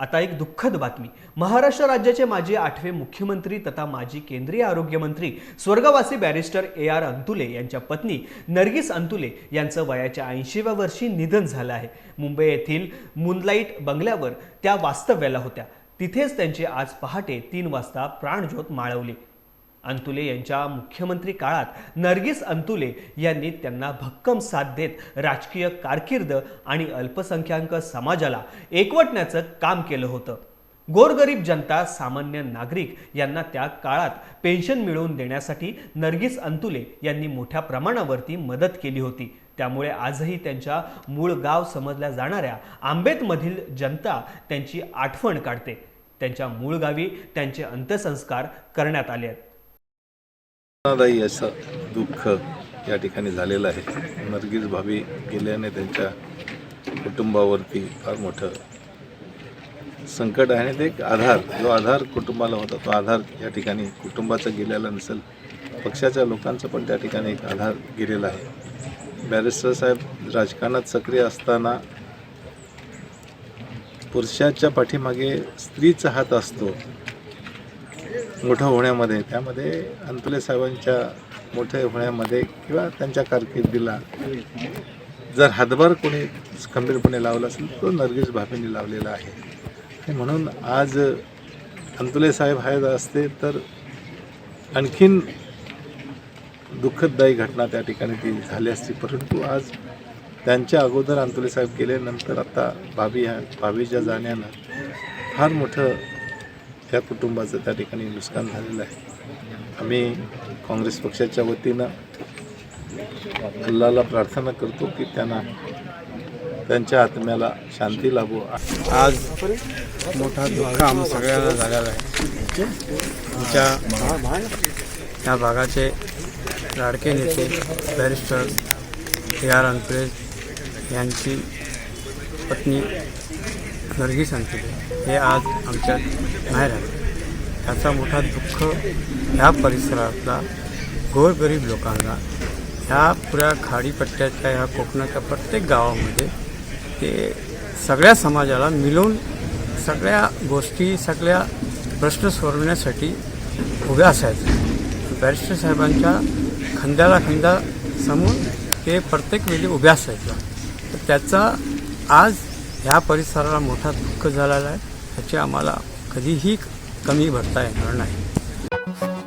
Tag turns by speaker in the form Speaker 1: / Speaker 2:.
Speaker 1: आता एक दुःखद बातमी. महाराष्ट्र राज्याचे माजी आठवे मुख्यमंत्री तथा माजी केंद्रीय आरोग्यमंत्री स्वर्गवासी बॅरिस्टर ए आर अंतुले यांच्या पत्नी नर्गिस अंतुले यांचं वयाच्या ऐंशीव्या वर्षी निधन झालं आहे. मुंबई येथील मुनलाईट बंगल्यावर त्या वास्तव्याला होत्या. तिथेच त्यांची आज पहाटे तीन वाजता प्राणज्योत माळवली. अंतुले यांच्या मुख्यमंत्री काळात नर्गिस अंतुले यांनी त्यांना भक्कम साथ देत राजकीय कारकीर्द आणि अल्पसंख्याक समाजाला एकवटण्याचं काम केलं होतं. गोरगरीब जनता सामान्य नागरिक यांना त्या काळात पेन्शन मिळवून देण्यासाठी नर्गिस अंतुले यांनी मोठ्या प्रमाणावरती मदत केली होती. त्यामुळे आजही त्यांच्या मूळ गाव समजल्या जाणाऱ्या आंबेतमधील जनता त्यांची आठवण काढते. त्यांच्या मूळ गावी त्यांचे अंत्यसंस्कार करण्यात आले आहेत.
Speaker 2: प्रेरणादायी असं दुःख या ठिकाणी झालेलं आहे. नरगिस भाभी गेल्याने त्यांच्या कुटुंबावरती फार मोठं संकट आहे आणि ते एक आधार जो आधार कुटुंबाला होता तो आधार या ठिकाणी कुटुंबाचा गेलेला नसेल पक्षाच्या लोकांचा पण त्या ठिकाणी एक आधार गेलेला आहे. बॅरिस्टर साहेब राजकारणात सक्रिय असताना पुरुषाच्या पाठीमागे स्त्रीचा हात असतो मोठं होण्यामध्ये त्यामध्ये अंतुले साहेबांच्या मोठे होण्यामध्ये किंवा त्यांच्या कारकिर्दीला जर हातभार कोणी खंबीरपणे लावला असेल तो नरगिस भाभीने लावलेला आहे. आणि म्हणून आज अंतुले साहेब आहेत असते तर आणखीन दुःखददायी घटना त्या ठिकाणी ती झाली असती. परंतु आज त्यांच्या अगोदर अंतुले साहेब गेल्यानंतर आता भाभी ह्या भाभीच्या जाण्यानं फार मोठं त्या कुटुंबाचं त्या ठिकाणी नुकसान झालेलं आहे. आम्ही काँग्रेस पक्षाच्या वतीनं अल्लाला प्रार्थना करतो की त्यांना त्यांच्या आत्म्याला शांती लाभो.
Speaker 3: आज मोठा दुःख आम सगळ्यांना झालेला आहे. आमच्या या भागाचे लाडके नेते बॅरिस्टर ए आर अंतरे यांची पत्नी नरगिस सांगितले हे आज आमच्यात नाही राहिले ह्याचा मोठा दुःख ह्या परिसरातला गोरगरीब लोकांना. ह्या पुऱ्या खाडीपट्ट्याच्या ह्या कोकणाच्या प्रत्येक गावामध्ये ते सगळ्या समाजाला मिळून सगळ्या गोष्टी सगळ्या प्रश्न सोडवण्यासाठी उभ्या असायचे. बॅरिस्टर साहेबांच्या खांद्याला खांदा समून ते प्रत्येक वेळी उभ्या असायचं. तर त्याचा आज ह्या परिसराला मोठा दुःख झालेला आहे. त्याची आम्हाला कधीही कमी भरता येणार नाही.